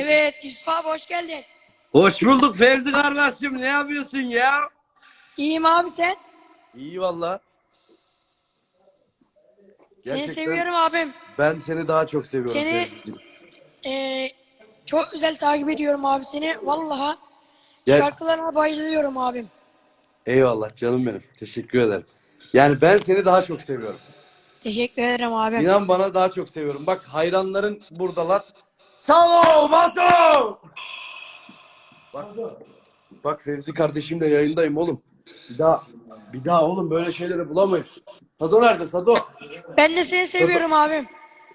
Evet Yusuf abi hoş geldin. Hoş bulduk Fevzi kardeşim. Ne yapıyorsun ya? İyiyim abi sen. İyi valla. Seni Gerçekten seviyorum abim. Ben seni daha çok seviyorum Seni- Fevzi'cim. Ee, çok güzel takip ediyorum abi seni. Vallahi Gel. şarkılarına bayılıyorum abim. Eyvallah canım benim. Teşekkür ederim. Yani ben seni daha çok seviyorum. Teşekkür ederim abim. İnan bana daha çok seviyorum. Bak hayranların buradalar. Sağ ol Batu! Bak, bak Fevzi kardeşimle yayındayım oğlum. Bir daha, bir daha oğlum böyle şeyleri bulamayız. Sado nerede Sado? Ben de seni seviyorum abim.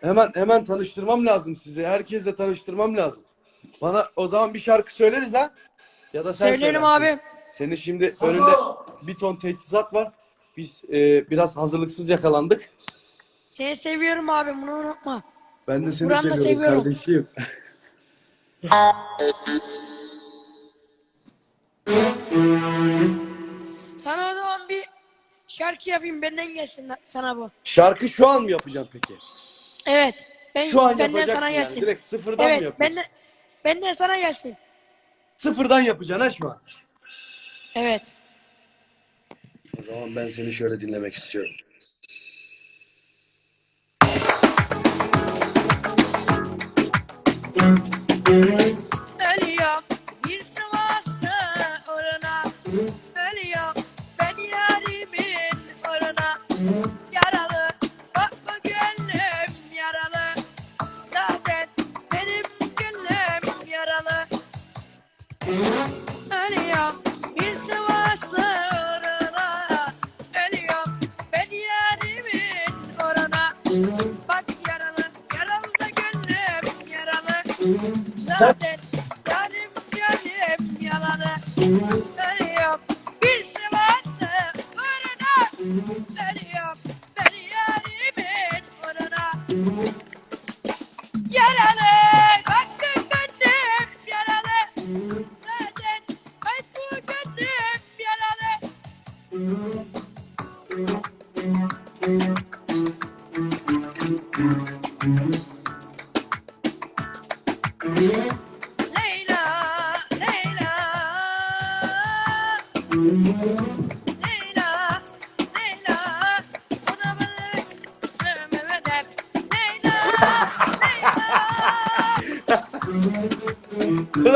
Hemen hemen tanıştırmam lazım sizi. Herkesle tanıştırmam lazım. Bana o zaman bir şarkı söyleriz ha? Ya da sen Söylerim söylersin. abim. Senin şimdi önünde bir ton teçhizat var. Biz e, biraz hazırlıksız yakalandık. Seni seviyorum abim bunu unutma. Ben de seni seviyorum seviyorum. kardeşim. Sana o zaman bir şarkı yapayım benden gelsin la- sana bu. Şarkı şu an mı yapacaksın peki? Evet. Ben, Şu an benden yapacaksın sana yani. gelsin. Direkt sıfırdan mı Evet yapıyorsun? benden, benden sana gelsin. Sıfırdan yapacaksın ha şu an. Evet. O zaman ben seni şöyle dinlemek istiyorum. Ölüyorum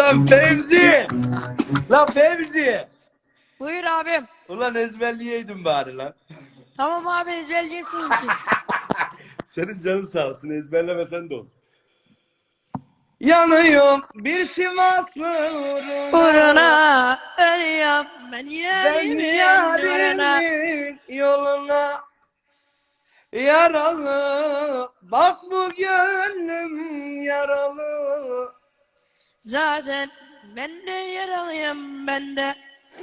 Ulan Fevzi! Lan Fevzi! Buyur abim. Ulan ezberleyeydim bari lan. Tamam abi ezberleyeceğim senin için. Senin canın sağ olsun ezberlemesen de olur. Yanıyorum bir Sivaslı uğruna. Uğruna ölüyorum ben Ben yarimin uğruna. yarimin yoluna yaralı Bak bu gönlüm yaralı Zaten ben de yaralıyım ben de.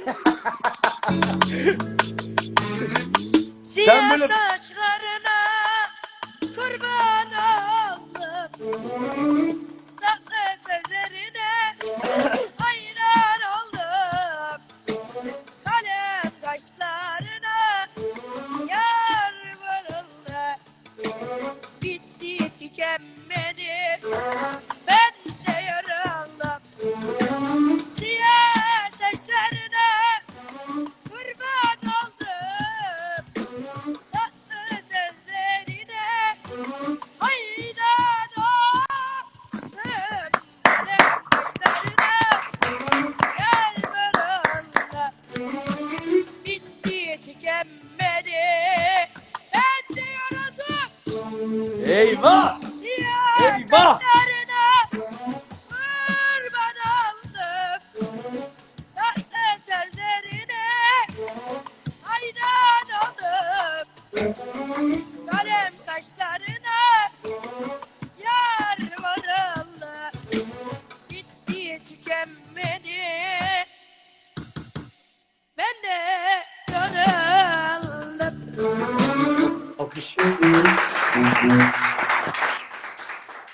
Siyah böyle- saçlarına kurban oldum.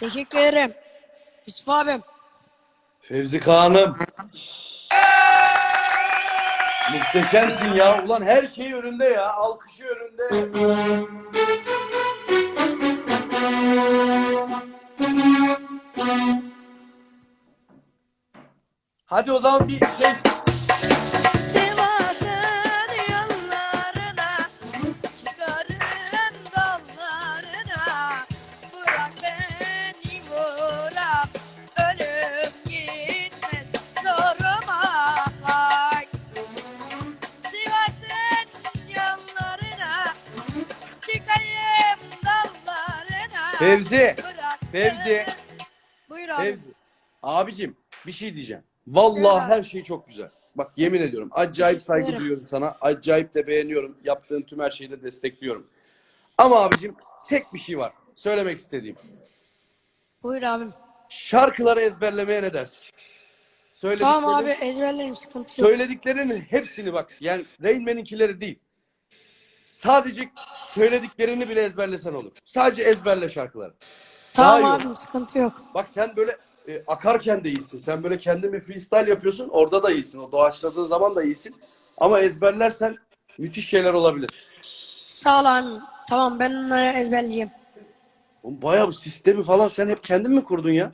Teşekkür ederim. Yusuf abim. Fevzi Kağan'ım. Muhteşemsin ya. Ulan her şey önünde ya. Alkışı önünde. Hadi o zaman bir şey Fevzi. Fevzi. Buyur abi. Fevzi. Abicim bir şey diyeceğim. Vallahi her şey çok güzel. Bak yemin ediyorum. Acayip saygı duyuyorum sana. Acayip de beğeniyorum. Yaptığın tüm her şeyi de destekliyorum. Ama abicim tek bir şey var. Söylemek istediğim. Buyur abim. Şarkıları ezberlemeye ne dersin? Söylediklerin, Tamam abi ezberlerim sıkıntı yok. Söylediklerinin hepsini bak. Yani Rain Man'inkileri değil. Sadece söylediklerini bile ezberlesen olur. Sadece ezberle şarkıları. Tamam daha iyi abim sıkıntı yok. Bak sen böyle e, akarken de iyisin. Sen böyle kendin bir freestyle yapıyorsun. Orada da iyisin. O doğaçladığın zaman da iyisin. Ama ezberlersen müthiş şeyler olabilir. Sağ ol abim. Tamam ben onları ezberleyeceğim. Oğlum bayağı bu sistemi falan sen hep kendin mi kurdun ya?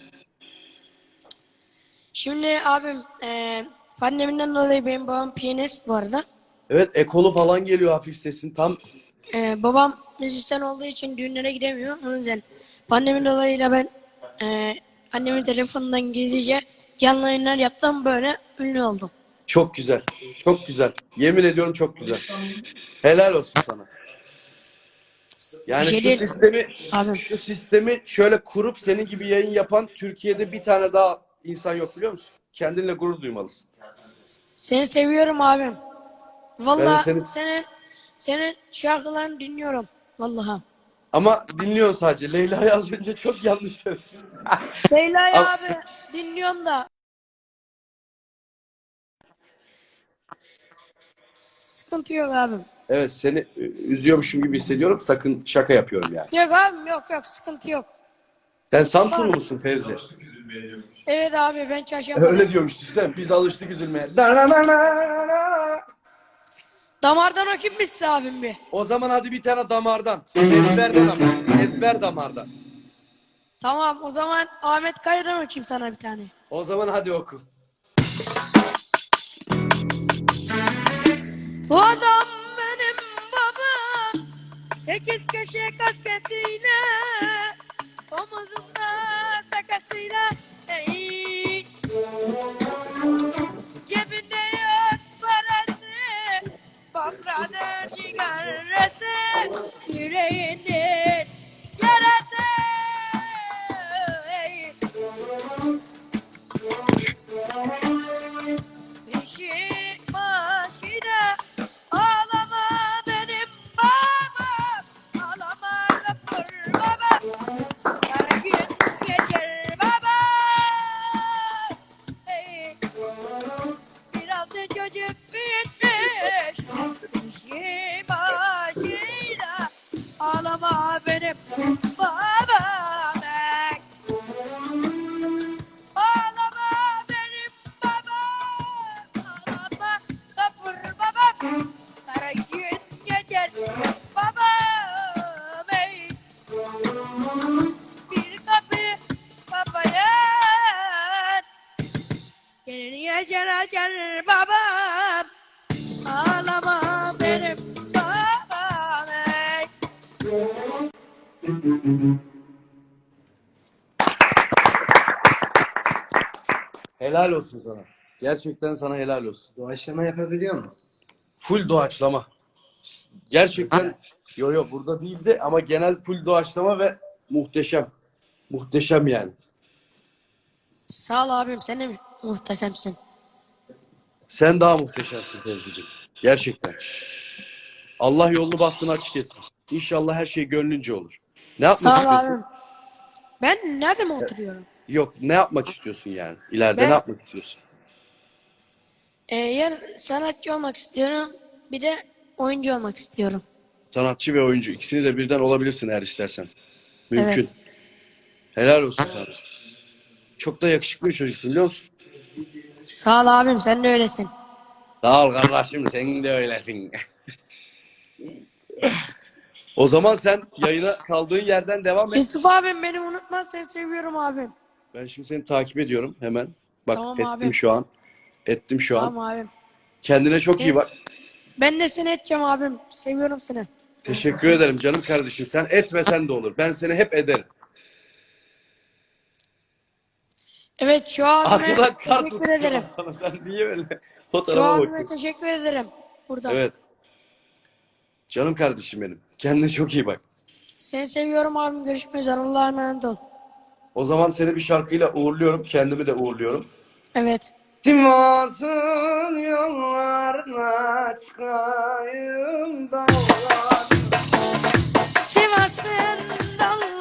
Şimdi abim eee pandemiden dolayı benim babam piyanist bu arada. Evet ekolu falan geliyor hafif sesin. Tam Eee, babam müzisyen olduğu için düğünlere gidemiyor. O yüzden pandemi dolayıyla ben eee, annemin telefonundan gizlice canlı yayınlar yaptım böyle ünlü oldum. çok güzel. Çok güzel. Yemin ediyorum çok güzel. Helal olsun sana. Yani Bir şey şu değil. sistemi Abim. şu sistemi şöyle kurup senin gibi yayın yapan Türkiye'de bir tane daha insan yok biliyor musun? Kendinle gurur duymalısın. Seni seviyorum abim. Vallahi seni- senin senin şarkılarını dinliyorum. Vallahi. Ama dinliyorsun sadece. Leyla az önce çok yanlış söyledin. Leyla'yı Ab- abi dinliyorum da. Sıkıntı yok abim. Evet seni üzüyormuşum gibi hissediyorum. Sakın şaka yapıyorum yani. Yok abim yok yok sıkıntı yok. Sen Samsunlu musun Fevzi? Evet abi ben çarşamba. Öyle diyormuştu sen. Biz alıştık üzülmeye. Da-na-na-na-na. Damardan o kimmişse abim bir. O zaman hadi bir tane damardan. Ezberden ama. Ezber damardan. Tamam o zaman Ahmet Kayır'dan okuyayım sana bir tane. O zaman hadi oku. Bu adam benim babam. Sekiz köşe kasketiyle. Omuzunda sakasıyla. Ey. Yüreğinin geçer babam ey. Bir kapı kapayan, gelin geçer açar babam. Ağlama benim babam ey. Helal olsun sana. Gerçekten sana helal olsun. Doğaçlama yapabiliyor musun? Full doğaçlama. Gerçekten yo yo burada değildi ama genel full doğaçlama ve muhteşem. Muhteşem yani. Sağ ol abim sen de mi muhteşemsin. Sen daha muhteşemsin Fevzi'cim. Gerçekten. Allah yolunu bahtını açık etsin. İnşallah her şey gönlünce olur. Ne yapmak Sağ ol istiyorsun? abim. Ben nerede mi oturuyorum? Yok ne yapmak istiyorsun yani? İleride Ben- ne yapmak istiyorsun? Ee, yani sanatçı olmak istiyorum. Bir de oyuncu olmak istiyorum. Sanatçı ve oyuncu. İkisini de birden olabilirsin eğer istersen. Mümkün. Evet. Helal olsun sana. Çok da yakışıklı bir çocuksun biliyor musun? Sağ ol abim sen de öylesin. Sağ ol kardeşim sen de öylesin. o zaman sen yayına kaldığın yerden devam et. Yusuf abim beni unutma seni seviyorum abim. Ben şimdi seni takip ediyorum hemen. Bak Tamam ettim abi. şu an. Ettim şu an. Tamam abim. Kendine çok iyi Yes. bak. Ben de seni edeceğim abim. Seviyorum seni. Teşekkür ederim canım kardeşim. Sen etmesen de olur. Ben seni hep ederim. Evet şu abime Arkadan kart teşekkür ederim. sana. Sen niye böyle Şu fotoğrafa abime bakıyorsun? teşekkür ederim. Burada. Evet. Canım kardeşim benim. Kendine çok iyi bak. Seni seviyorum abim. Görüşmek üzere. Allah'a emanet ol. O zaman seni bir şarkıyla uğurluyorum. Kendimi de uğurluyorum. Evet. Sivas'ın yollarına çıkayım dağlar. Sivas'ın dallarına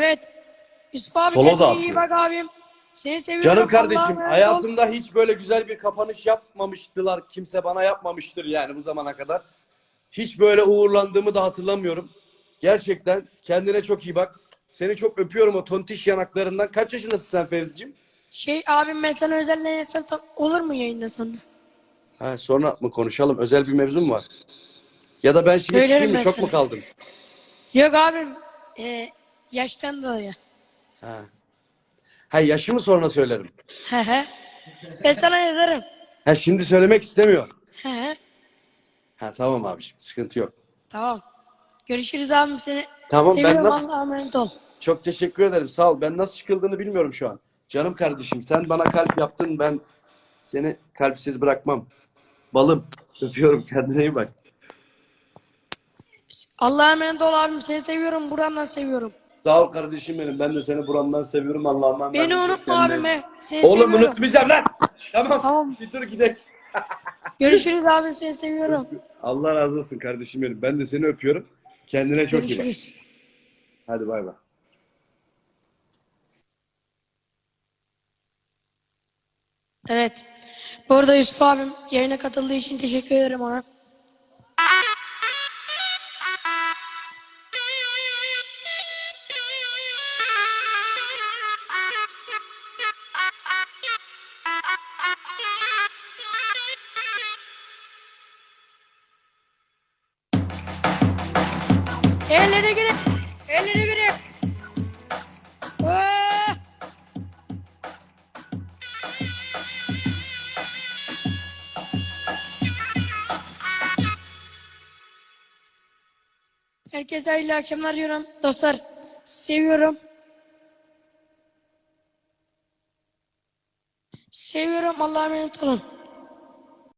Evet. Yusuf abi Solo da kendine atıyor. iyi bak abim. Seni seviyorum. Canım Allah'a kardeşim emanet ol. hayatımda hiç böyle güzel bir kapanış yapmamıştılar. Kimse bana yapmamıştır yani bu zamana kadar. Hiç böyle uğurlandığımı da hatırlamıyorum. Gerçekten kendine çok iyi bak. Seni çok öpüyorum o tontiş yanaklarından. Kaç yaşındasın sen Fevzi'cim? Şey abim ben sana özelden yazsam tam- olur mu yayında sonra? Ha, sonra mı konuşalım? Özel bir mevzu mu var? Ya da ben şimdi Söylerim çıkayım mı? ben Çok sana. mu kaldım? Yok abim. E, yaştan dolayı. Ha. ha yaşımı sonra söylerim. He he. Ben sana yazarım. Ha şimdi söylemek istemiyor. He he. Ha tamam abiciğim sıkıntı yok. Tamam. Görüşürüz abim seni. Tamam, ben Seviyorum nasıl- Allah'a emanet ol. Çok teşekkür ederim. Sağ ol. Ben nasıl çıkıldığını bilmiyorum şu an. Canım kardeşim sen bana kalp yaptın. Ben seni kalpsiz bırakmam. Balım. Öpüyorum. Kendine iyi bak. Allah'a emanet ol abim. Seni seviyorum. Buramdan seviyorum. Sağ ol kardeşim benim. Ben de seni buramdan seviyorum. Allah'a emanet Beni unutma Kendine- abim he. Seni Oğlum seviyorum. unutmayacağım lan. Tamam. Tamam. Bir dur gidelim. Görüşürüz abim. Seni seviyorum. Allah razı olsun kardeşim benim. Ben de seni öpüyorum. Kendine çok iyi bak. Görüşürüz. Hadi bay bay. Evet. Bu arada Yusuf abim yayına katıldığı için teşekkür ederim ona. Elleri güne. Elleri güne. Aa! Herkese hayırlı akşamlar diyorum. Dostlar seviyorum. Seviyorum. Allah'a emanet olun.